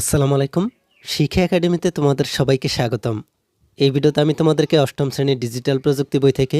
আসসালামু আলাইকুম। শিক্ষা একাডেমিতে তোমাদের সবাইকে স্বাগতম। এই ভিডিওতে আমি তোমাদেরকে অষ্টম শ্রেণির ডিজিটাল প্রযুক্তি বই থেকে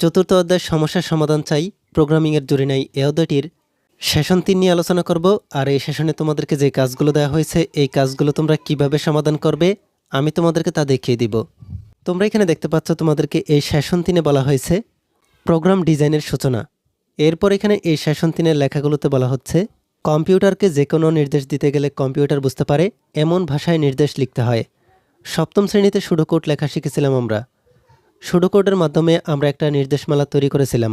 চতুর্থ অধ্যায় সমস্যার সমাধান চাই, প্রোগ্রামিংয়ের জুড়ে নাই এ অধ্যায়টির সেশন তিন নিয়ে আলোচনা করব, আর এই সেশনে তোমাদেরকে যে কাজগুলো দেওয়া হয়েছে, এই কাজগুলো তোমরা কীভাবে সমাধান করবে, আমি তোমাদেরকে তা দেখিয়ে দিব। তোমরা এখানে দেখতে পাচ্ছ তোমাদেরকে এই সেশন তিনে বলা হয়েছে, প্রোগ্রাম ডিজাইনের সূচনা। এরপর এখানে এই সেশন তিনের লেখাগুলোতে বলা হচ্ছে কম্পিউটারকে যে কোনো নির্দেশ দিতে গেলে কম্পিউটার বুঝতে পারে, এমন ভাষায় নির্দেশ লিখতে হয়। সপ্তম শ্রেণীতে সুডোকোড লেখা শিখেছিলাম আমরা। সুডোকোডের মাধ্যমে আমরা একটা নির্দেশমালা তৈরি করেছিলাম,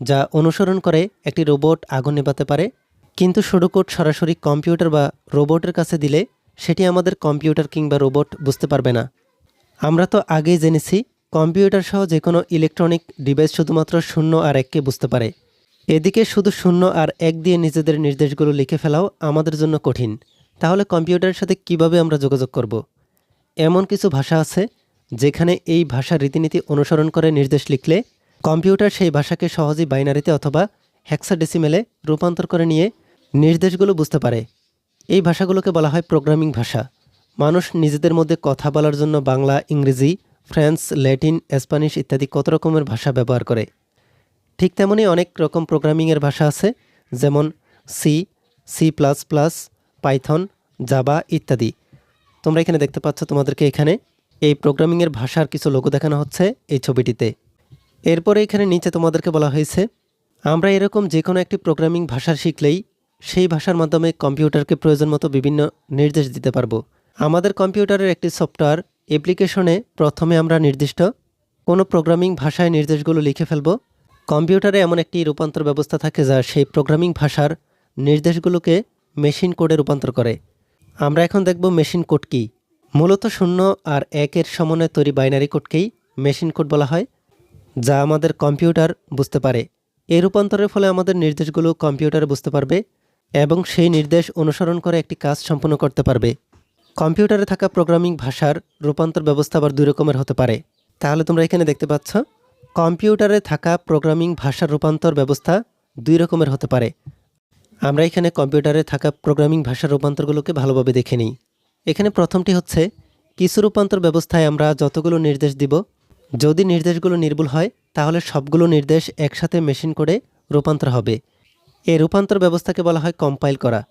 যা অনুসরণ করে একটি রোবট আগুন নেভাতে পারে। কিন্তু সুডোকোড সরাসরি কম্পিউটার বা রোবটের কাছে দিলে সেটি আমাদের কম্পিউটার কিংবা রোবট বুঝতে পারবে না। আমরা তো আগেই জেনেছি, কম্পিউটার সহ যে কোনো ইলেকট্রনিক ডিভাইস শুধুমাত্র শূন্য আর এককে বুঝতে পারে। এদিকে শুধু শূন্য আর এক দিয়ে নিজেদের নির্দেশগুলো লিখে ফেলাও আমাদের জন্য কঠিন। তাহলে কম্পিউটারের সাথে কীভাবে আমরা যোগাযোগ করব। এমন কিছু ভাষা আছে যেখানে এই ভাষা রীতিনীতি অনুসরণ করে নির্দেশ লিখলে কম্পিউটার সেই ভাষাকে সহজেই বাইনারিতে অথবা হ্যাক্সাডেসিমেলে রূপান্তর করে নিয়ে নির্দেশগুলো বুঝতে পারে। এই ভাষাগুলোকে বলা হয় প্রোগ্রামিং ভাষা। মানুষ নিজেদের মধ্যে কথা বলার জন্য বাংলা, ইংরেজি ফ্রেঞ্চ ল্যাটিন, স্প্যানিশ ইত্যাদি কত রকমের ভাষা ব্যবহার করে। ঠিক তেমনই অনেক রকম প্রোগ্রামিংয়ের ভাষা আছে, যেমন C C plus plus Python Java ইত্যাদি। তোমরা এখানে দেখতে পাচ্ছ তোমাদেরকে এখানে এই প্রোগ্রামিংয়ের ভাষার কিছু লোগো দেখানো হচ্ছে এই ছবিটিতে। এরপরে এখানে নিচে তোমাদেরকে বলা হয়েছে, আমরা এরকম যে কোনো একটি প্রোগ্রামিং ভাষা শিখলেই সেই ভাষার মাধ্যমে কম্পিউটারকে প্রয়োজন মতো বিভিন্ন নির্দেশ দিতে পারব। আমাদের কম্পিউটারের একটি সফটওয়্যার অ্যাপ্লিকেশনে প্রথমে আমরা নির্দিষ্ট কোনো প্রোগ্রামিং ভাষায় নির্দেশগুলো লিখে ফেলব। কম্পিউটারে এমন একটি রূপান্তর ব্যবস্থা থাকে যা সেই প্রোগ্রামিং ভাষার নির্দেশগুলোকে মেশিন কোডে রূপান্তর করে। আমরা এখন দেখব মেশিন কোড কী। মূলত শূন্য আর একের সমন্বয়ে তৈরি বাইনারি কোডকেই মেশিন কোড বলা হয়, যা আমাদের কম্পিউটার বুঝতে পারে। এই রূপান্তরের ফলে আমাদের নির্দেশগুলো কম্পিউটারে বুঝতে পারবে এবং সেই নির্দেশ অনুসরণ করে একটি কাজ সম্পন্ন করতে পারবে। কম্পিউটারে থাকা প্রোগ্রামিং ভাষার রূপান্তর ব্যবস্থা আবার দুই রকমের হতে পারে। তাহলে তোমরা এখানে দেখতে পাচ্ছ কম্পিউটারে থাকা প্রোগ্রামিং ভাষার রূপান্তর ব্যবস্থা দুই রকমের হতে পারে। আমরা এখানে কম্পিউটারে থাকা প্রোগ্রামিং ভাষার রূপান্তরগুলোকে ভালোভাবে দেখে নিই। এখানে প্রথমটি হচ্ছে, কিছু রূপান্তর ব্যবস্থায় আমরা যতগুলো নির্দেশ দিব, যদি নির্দেশগুলো নির্ভুল হয়, তাহলে সবগুলো নির্দেশ একসাথে মেশিন করে রূপান্তর হবে। এই রূপান্তর ব্যবস্থাকে বলা হয় কম্পাইল করা।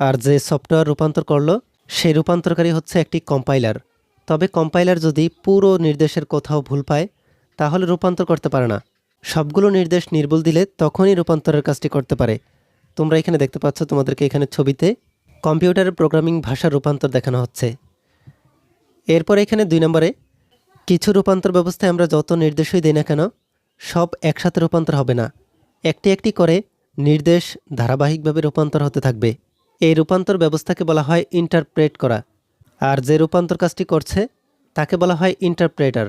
আর যে সফটওয়্যার রূপান্তর করল, সেই রূপান্তরকারী হচ্ছে একটি কম্পাইলার। তবে কম্পাইলার যদি পুরো নির্দেশের কোথাও ভুল পায় তাহলে রূপান্তর করতে পারে না। সবগুলো নির্দেশ নির্ভুল দিলে তখনই রূপান্তরের কাজটি করতে পারে। তোমরা এখানে দেখতে পাচ্ছ তোমাদেরকে এখানে ছবিতে কম্পিউটারের প্রোগ্রামিং ভাষার রূপান্তর দেখানো হচ্ছে। এরপর এখানে দুই নম্বরে, কিছু রূপান্তর ব্যবস্থায় আমরা যত নির্দেশই দিই না কেন, সব একসাথে রূপান্তর হবে না। একটি একটি করে নির্দেশ ধারাবাহিকভাবে রূপান্তর হতে থাকবে। এই রূপান্তর ব্যবস্থাকে বলা হয় ইন্টারপ্রেট করা। আর যে রূপান্তর কাজটি করছে, তাকে বলা হয় ইন্টারপ্রেটার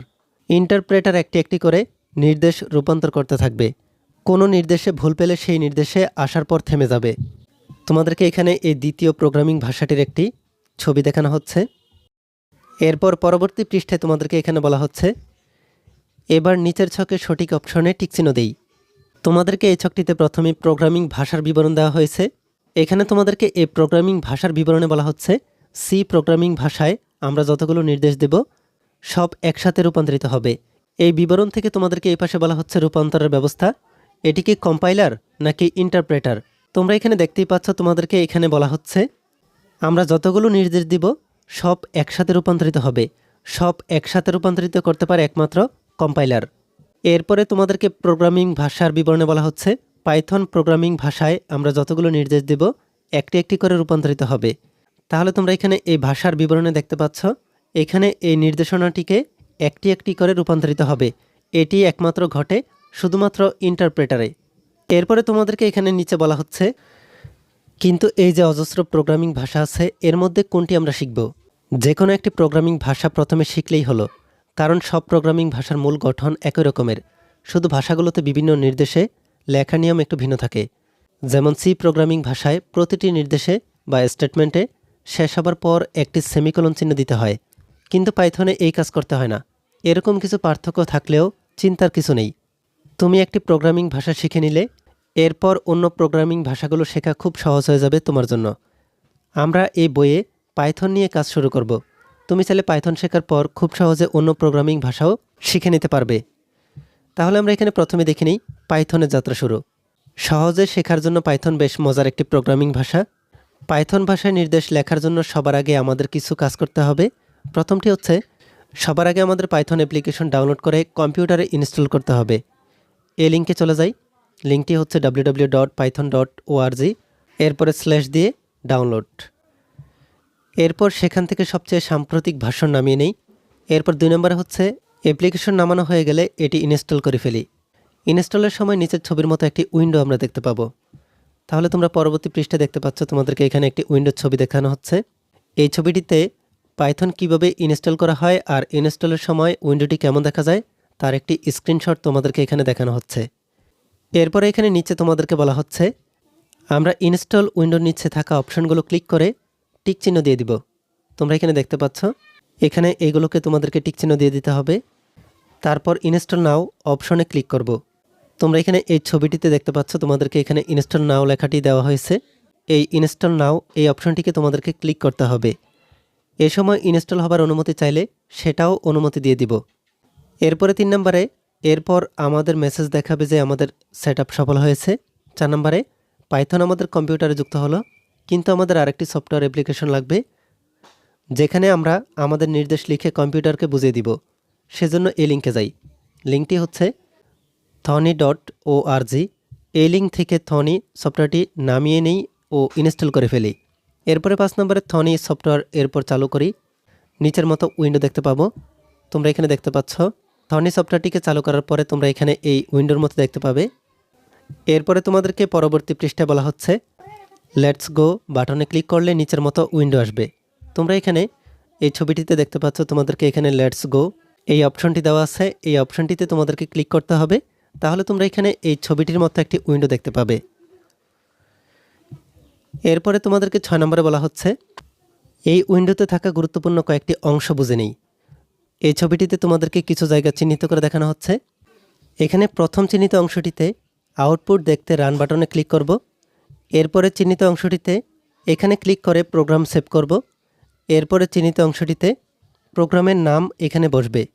ইন্টারপ্রেটার একটি একটি করে নির্দেশ রূপান্তর করতে থাকবে। কোনো নির্দেশে ভুল পেলে সেই নির্দেশে আসার পর থেমে যাবে। তোমাদেরকে এখানে এই দ্বিতীয় প্রোগ্রামিং ভাষাটির একটি ছবি দেখানো হচ্ছে। এরপর পরবর্তী পৃষ্ঠায় তোমাদেরকে এখানে বলা হচ্ছে, এবার নিচের ছকে সঠিক অপশনে টিকচিহ্ন দেই। তোমাদেরকে এই ছকটিতে প্রথমে প্রোগ্রামিং ভাষার বিবরণ দেওয়া হয়েছে। এখানে তোমাদেরকে এই প্রোগ্রামিং ভাষার বিবরণে বলা হচ্ছে, সি প্রোগ্রামিং ভাষায় আমরা যতগুলো নির্দেশ দেব সব একসাথে রূপান্তরিত হবে। এই বিবরণ থেকে তোমাদেরকে এই পাশে বলা হচ্ছে রূপান্তরের ব্যবস্থা। এটি কি কম্পাইলার নাকি ইন্টারপ্রেটার? তোমরা এখানে দেখতেই পাচ্ছ তোমাদেরকে এখানে বলা হচ্ছে, আমরা যতগুলো নির্দেশ দিব, সব একসাথে রূপান্তরিত হবে। সব একসাথে রূপান্তরিত করতে পারে একমাত্র কম্পাইলার। এরপরে তোমাদেরকে প্রোগ্রামিং ভাষার বিবরণে বলা হচ্ছে, পাইথন প্রোগ্রামিং ভাষায় আমরা যতগুলো নির্দেশ দেব, একটি একটি করে রূপান্তরিত হবে। তাহলে তোমরা এখানে এই ভাষার বিবরণে দেখতে পাচ্ছ এখানে এই নির্দেশনাটিকে একটি একটি করে রূপান্তরিত হবে। এটি একমাত্র ঘটে শুধুমাত্র ইন্টারপ্রেটারে এরপরে তোমাদেরকে এখানে নিচে বলা হচ্ছে, কিন্তু এই যে অজস্র প্রোগ্রামিং ভাষা আছে, এর মধ্যে কোনটি আমরা শিখব? যে কোনো একটি প্রোগ্রামিং ভাষা প্রথমে শিখলেই হলো, কারণ সব প্রোগ্রামিং ভাষার মূল গঠন একই রকমের। শুধু ভাষাগুলোতে বিভিন্ন নির্দেশে লেখা নিয়ম একটু ভিন্ন থাকে। যেমন সি প্রোগ্রামিং ভাষায় প্রতিটি নির্দেশে বা স্টেটমেন্টে শেষ হবার পর একটি সেমিকোলন চিহ্ন দিতে হয়। কিন্তু পাইথনে এই কাজ করতে হয় না। এরকম কিছু পার্থক্য থাকলেও চিন্তার কিছু নেই। তুমি একটি প্রোগ্রামিং ভাষা শিখে নিলে, এরপর অন্য প্রোগ্রামিং ভাষাগুলো শেখা খুব সহজ হয়ে যাবে তোমার জন্য। আমরা এই বইয়ে পাইথন নিয়ে কাজ শুরু করব। তুমি চাইলে পাইথন শেখার পর খুব সহজে অন্য প্রোগ্রামিং ভাষাও শিখে নিতে পারবে। তাহলে আমরা এখানে প্রথমে দেখে নিই পাইথনের যাত্রা শুরু। সহজে শেখার জন্য পাইথন বেশ মজার একটি প্রোগ্রামিং ভাষা। পাইথন ভাষায় নির্দেশ লেখার জন্য সবার আগে আমাদের কিছু কাজ করতে হবে। প্রথমটি হচ্ছে, সবার আগে আমাদের পাইথন অ্যাপ্লিকেশন ডাউনলোড করে কম্পিউটারে ইনস্টল করতে হবে। এই লিঙ্কে চলে যাই। লিঙ্কটি হচ্ছে W dot Python dot ORG এরপরে স্ল্যাশ দিয়ে ডাউনলোড এরপর সেখান থেকে সবচেয়ে সাম্প্রতিক ভাষণ নামিয়ে নেই। এরপর দুই নম্বরে হচ্ছে অ্যাপ্লিকেশন নামানো হয়ে গেলে এটি ইনস্টল করে ফেলি। ইনস্টলের সময় নিচের ছবির মতো একটি উইন্ডো আমরা দেখতে পাবো। তাহলে তোমরা পরবর্তী পৃষ্ঠে দেখতে পাচ্ছ তোমাদেরকে এখানে একটি উইন্ডোর ছবি দেখানো হচ্ছে। এই ছবিটিতে পাইথন কীভাবে ইনস্টল করা হয় আর ইনস্টলের সময় উইন্ডোটি কেমন দেখা যায়, তার একটি স্ক্রিনশট তোমাদেরকে এখানে দেখানো হচ্ছে। এরপরে এখানে নিচে তোমাদেরকে বলা হচ্ছে, আমরা ইনস্টল উইন্ডোর নিচে থাকা অপশনগুলো ক্লিক করে টিক চিহ্ন দিয়ে দিব। তোমরা এখানে দেখতে পাচ্ছ, এখানে এগুলোকে তোমাদেরকে টিক চিহ্ন দিয়ে দিতে হবে। তারপর ইনস্টল নাও অপশনে ক্লিক করব। তোমরা এখানে এই ছবিটিতে দেখতে পাচ্ছ তোমাদেরকে এখানে ইনস্টল নাও লেখাটি দেওয়া হয়েছে। এই ইনস্টল নাও এই অপশনটিকে তোমাদেরকে ক্লিক করতে হবে। এ সময় ইনস্টল হবার অনুমতি চাইলে সেটাও অনুমতি দিয়ে দিব। এরপরে তিন নম্বরে, এরপর আমাদের মেসেজ দেখাবে যে আমাদের সেট সফল হয়েছে। চার নম্বরে, পাইথন আমাদের কম্পিউটারে যুক্ত হলো, কিন্তু আমাদের আরেকটি সফটওয়্যার অ্যাপ্লিকেশন লাগবে, যেখানে আমরা আমাদের নির্দেশ লিখে কম্পিউটারকে বুঝিয়ে দিব। সেজন্য এই লিঙ্কে যাই। লিঙ্কটি হচ্ছে থনি ডট ও এই লিঙ্ক থেকে থনি সফটওয়্যারটি নামিয়ে নেই ও ইনস্টল করে ফেলি। এরপরে পাঁচ নম্বরে থনি সফটওয়্যার এরপর চালু করি। নিচের মতো উইন্ডো দেখতে পাবো। তোমরা এখানে দেখতে পাচ্ছ থনি সফটওয়্যারটিকে চালু করার পরে তোমরা এখানে এই উইন্ডোর মতো দেখতে পাবে। এরপরে তোমাদেরকে পরবর্তী পৃষ্ঠায় বলা হচ্ছে লেটস গো বাটনে ক্লিক করলে নিচের মতো উইন্ডো আসবে। তোমরা এখানে এই ছবিটিতে দেখতে পাচ্ছ, তোমাদেরকে এখানে লেটস গো এই অপশনটি দেওয়া আছে। এই অপশনটিতে তোমাদেরকে ক্লিক করতে হবে। তাহলে তোমরা এখানে এই ছবিটির মতো একটি উইন্ডো দেখতে পাবে। এরপরে তোমাদেরকে ছয় নম্বরে বলা হচ্ছে, এই উইন্ডোতে থাকা গুরুত্বপূর্ণ কয়েকটি অংশ বুঝে নেই। এই ছবিটিতে তোমাদেরকে কিছু জায়গা চিহ্নিত করে দেখানো হচ্ছে। এখানে প্রথম চিহ্নিত অংশটিতে আউটপুট দেখতে রান বাটনে ক্লিক করব। এরপরে চিহ্নিত অংশটিতে এখানে ক্লিক করে প্রোগ্রাম সেভ করব। এরপরে চিহ্নিত অংশটিতে প্রোগ্রামের নাম এখানে বসবে।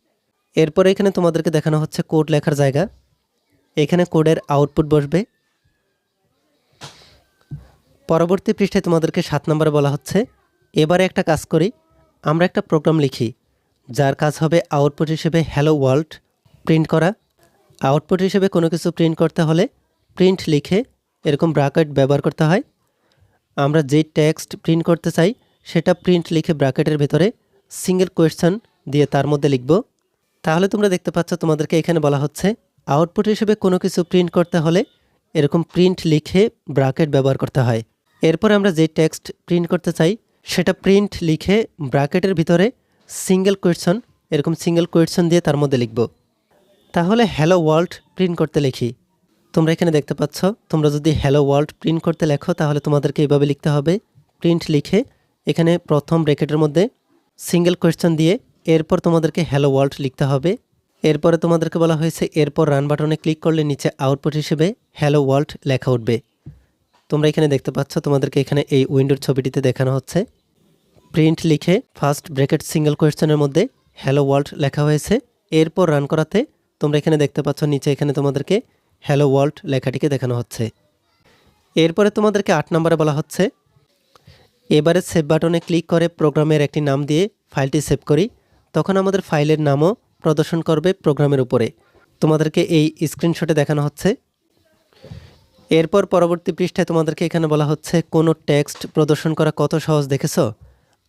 এরপরে এখানে তোমাদেরকে দেখানো হচ্ছে কোড লেখার জায়গা। এখানে কোডের আউটপুট বসবে। পরবর্তী পৃষ্ঠায় তোমাদেরকে সাত নম্বরে বলা হচ্ছে, এবারে একটা কাজ করি, আমরা একটা প্রোগ্রাম লিখি, যার কাজ হবে আউটপুট হিসেবে হ্যালো ওয়ার্ল্ড প্রিন্ট করা। আউটপুট হিসেবে কোনো কিছু প্রিন্ট করতে হলে প্রিন্ট লিখে এরকম ব্রাকেট ব্যবহার করতে হয়। আমরা যে টেক্সট প্রিন্ট করতে চাই, সেটা প্রিন্ট লিখে ব্র্যাকেটের ভেতরে সিঙ্গেল কোয়েশ্চেন দিয়ে তার মধ্যে লিখব। তাহলে তোমরা দেখতে পাচ্ছ তোমাদেরকে এখানে বলা হচ্ছে, আউটপুট হিসেবে কোনো কিছু প্রিন্ট করতে হলে এরকম প্রিন্ট লিখে ব্রাকেট ব্যবহার করতে হয়। এরপর আমরা যে টেক্সট প্রিন্ট করতে চাই, সেটা প্রিন্ট লিখে ব্র্যাকেটের ভিতরে সিঙ্গেল কোয়েশ্চন এরকম সিঙ্গেল কোয়েশ্চন দিয়ে তার মধ্যে লিখব। তাহলে হ্যালো ওয়ার্ল্ড প্রিন্ট করতে লিখি। তোমরা এখানে দেখতে পাচ্ছ, তোমরা যদি হ্যালো ওয়ার্ল্ড প্রিন্ট করতে লেখো, তাহলে তোমাদেরকে এইভাবে লিখতে হবে। প্রিন্ট লিখে এখানে প্রথম ব্রেকেটের মধ্যে সিঙ্গেল কোয়েশ্চেন দিয়ে এরপর তোমাদেরকে হ্যালো ওয়ার্ল্ড লিখতে হবে। এরপরে তোমাদেরকে বলা হয়েছে, এরপর রান বাটনে ক্লিক করলে নিচে আউটপুট হিসেবে হ্যালো ওয়ার্ল্ড লেখা উঠবে। তোমরা এখানে দেখতে পাচ্ছ, তোমাদেরকে এখানে এই উইন্ডোর ছবিটিতে দেখানো হচ্ছে। প্রিন্ট লিখে ফার্স্ট ব্রেকেট সিঙ্গেল কোয়েশ্চেনের মধ্যে হ্যালো ওয়ার্ল্ড লেখা হয়েছে। এরপর রান করাতে তোমরা এখানে দেখতে পাচ্ছ, নিচে এখানে তোমাদেরকে হ্যালো ওয়ার্ল্ড লেখাটিকে দেখানো হচ্ছে। এরপরে তোমাদেরকে আট নম্বরে বলা হচ্ছে, এবারে সেভ বাটনে ক্লিক করে প্রোগ্রামের একটি নাম দিয়ে ফাইলটি সেভ করি। তখন আমাদের ফাইলের নামও প্রদর্শন করবে প্রোগ্রামের উপরে। তোমাদেরকে এই স্ক্রিনশটে দেখানো হচ্ছে। এরপর পরবর্তী পৃষ্ঠায় তোমাদেরকে এখানে বলা হচ্ছে, কোনো টেক্সট প্রদর্শন করা কত সহজ দেখেছ?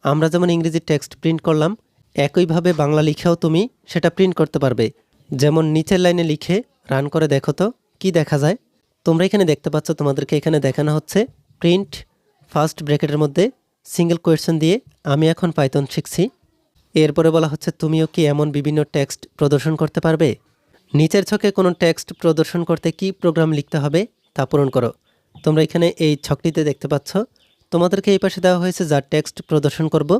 আমরা যেমন ইংরেজি টেক্সট প্রিন্ট করলাম, একইভাবে বাংলা লিখেও তুমি সেটা প্রিন্ট করতে পারবে। যেমন নিচের লাইনে লিখে, রান করে দেখো তো, কি দেখা যায়? তোমরা এখানে দেখতে পাচ্ছ, তোমাদেরকে এখানে দেখানো হচ্ছে, প্রিন্ট, ফার্স্ট ব্র্যাকেটের মধ্যে সিঙ্গেল কোয়েশ্চেন দিয়ে, আমি এখন পাইথন শিখছি। এরপরে বলা হচ্ছে, তুমিও কি এমন বিভিন্ন টেক্সট প্রদর্শন করতে পারবে? নিচের ছকে কোনো টেক্সট প্রদর্শন করতে কি প্রোগ্রাম লিখতে হবে? তা পূরণ করো। তোমরা এখানে এই ছকটিতে দেখতে পাচ্ছ, তোমাদেরকে এই পাশে দেওয়া হয়েছে যা টেক্সট প্রদর্শন করব।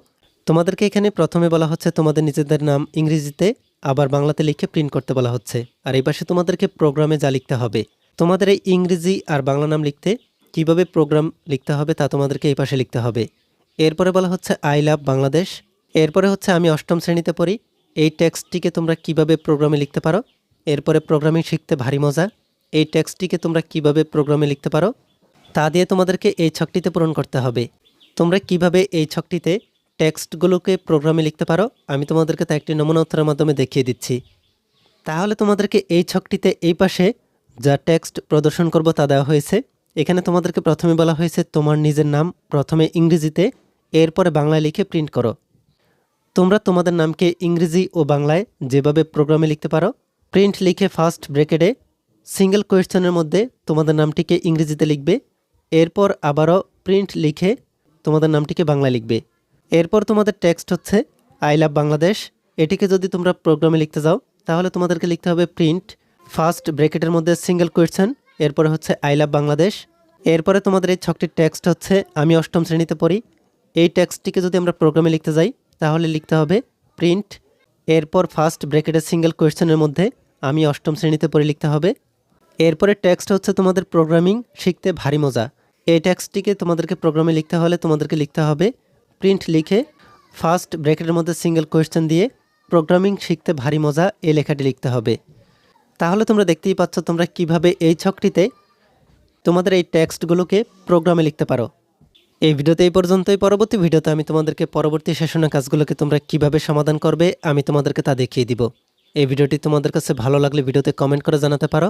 তোমাদেরকে এখানে প্রথমে বলা হচ্ছে তোমাদের নিজেদের নাম ইংরেজিতে, আবার বাংলাতে লিখে প্রিন্ট করতে বলা হচ্ছে। আর এই পাশে তোমাদেরকে প্রোগ্রামে যা লিখতে হবে, তোমাদের এই ইংরেজি আর বাংলা নাম লিখতে কীভাবে প্রোগ্রাম লিখতে হবে তা তোমাদেরকে এই পাশে লিখতে হবে। এরপরে বলা হচ্ছে আই লাভ বাংলাদেশ এরপরে হচ্ছে আমি অষ্টম শ্রেণীতে পড়ি, এই টেক্সটটিকে তোমরা কীভাবে প্রোগ্রামে লিখতে পারো? এরপরে প্রোগ্রামিং শিখতে ভারী মজা এই টেক্সটটিকে তোমরা কীভাবে প্রোগ্রামে লিখতে পারো? তা দিয়ে তোমাদেরকে এই ছকটিতে পূরণ করতে হবে। তোমরা কীভাবে এই ছকটিতে টেক্সটগুলোকে প্রোগ্রামে লিখতে পারো? আমি তোমাদেরকে তা একটি নমুনা উত্তরের মাধ্যমে দেখিয়ে দিচ্ছি। তাহলে তোমাদেরকে এই ছকটিতে এই পাশে যা টেক্সট প্রদর্শন করব তা দেওয়া হয়েছে। এখানে তোমাদেরকে প্রথমে বলা হয়েছে তোমার নিজের নাম, প্রথমে ইংরেজিতে, এরপরে বাংলায় লিখে প্রিন্ট করো। তোমরা তোমাদের নামকে ইংরেজি ও বাংলায় যেভাবে প্রোগ্রামে লিখতে পারো, প্রিন্ট লিখে ফার্স্ট ব্রেকেটে সিঙ্গেল কোয়েশ্চেনের মধ্যে তোমাদের নামটিকে ইংরেজিতে লিখবে, এরপর আবারও প্রিন্ট লিখে তোমাদের নামটিকে বাংলায় লিখবে। এরপর তোমাদের টেক্সট হচ্ছে আই লাভ বাংলাদেশ এটিকে যদি তোমরা প্রোগ্রামে লিখতে যাও, তাহলে তোমাদেরকে লিখতে হবে প্রিন্ট ফার্স্ট ব্রেকেটের মধ্যে সিঙ্গেল কোয়েশ্চেন এরপরে হচ্ছে আই লাভ বাংলাদেশ এরপরে তোমাদের এই ছকটির টেক্সট হচ্ছে, আমি অষ্টম শ্রেণীতে পড়ি। এই টেক্সটটিকে যদি আমরা প্রোগ্রামে লিখতে যাই, তাহলে লিখতে হবে প্রিন্ট এরপর ফার্স্ট ব্রেকেটের সিঙ্গেল কোয়েশ্চেনের মধ্যে, আমি অষ্টম শ্রেণীতে পড়ে লিখতে হবে। এরপরে টেক্সট হচ্ছে তোমাদের প্রোগ্রামিং শিখতে ভারী মজা। এই টেক্সটটিকে তোমাদেরকে প্রোগ্রামে লিখতে হলে তোমাদেরকে লিখতে হবে প্রিন্ট লিখে ফার্স্ট ব্রেকেটের মধ্যে সিঙ্গেল কোয়েশ্চেন দিয়ে প্রোগ্রামিং শিখতে ভারী মজা এই লেখাটি লিখতে হবে। তাহলে তোমরা দেখতেই পাচ্ছ তোমরা কীভাবে এই ছকটিতে তোমাদের এই টেক্সটগুলোকে প্রোগ্রামে লিখতে পারো। এই ভিডিওতে এই পর্যন্তই। পরবর্তী ভিডিওতে আমি তোমাদেরকে পরবর্তী সেশনের কাজগুলোকে তোমরা কীভাবে সমাধান করবে আমি তোমাদেরকে তা দেখিয়ে দিব। এই ভিডিওটি তোমাদের কাছে ভালো লাগলে ভিডিওতে কমেন্ট করে জানাতে পারো।